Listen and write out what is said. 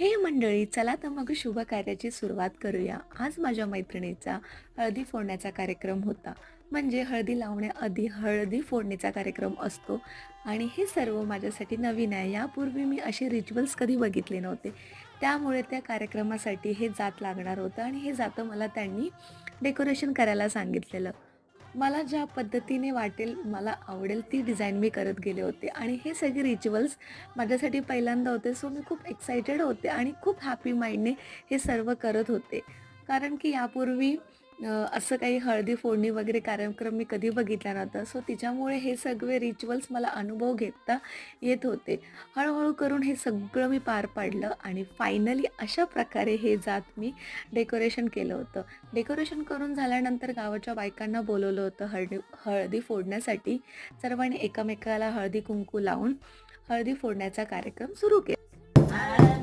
हे मंडळी चला तर मग शुभ कार्याची सुरुवात करूया. आज माझ्या मैत्रिणीचा हळदी फोडण्याचा कार्यक्रम होता. म्हणजे हळदी लावण्याआधी हळदी फोडणीचा कार्यक्रम असतो. आणि हे सर्व माझ्यासाठी नवीन आहे. यापूर्वी मी असे रिच्युअल्स कधी बघितले नव्हते. त्यामुळे त्या कार्यक्रमासाठी हे जात लागणार होतं आणि हे जातं मला त्यांनी डेकोरेशन करायला सांगितलेलं. मला ज्या पद्धतीने वाटेल मला आवडेल ती डिझाईन मी करत गेले होते. आणि हे सगळे रिच्युअल्स माझ्यासाठी पहिल्यांदा होते. सो मी खूप एक्सायटेड होते आणि खूप हॅपी माइंडने हे सर्व करत होते. कारण की यापूर्वी असं काही हळदी फोडणी वगैरे कार्यक्रम मी कधी बघितला नव्हता. सो तिच्यामुळे हे सगळे रिच्युअल्स मला अनुभव घेता येत होते. हळूहळू करून हे सगळं मी पार पाडलं आणि फायनली अशा प्रकारे हे जात मी डेकोरेशन केलं होतं. डेकोरेशन करून झाल्यानंतर गावाच्या बायकांना बोलवलं होतं हळदी हळदी फोडण्यासाठी. सर्वांनी एकमेकाला हळदी कुंकू लावून हळदी फोडण्याचा कार्यक्रम सुरू केला.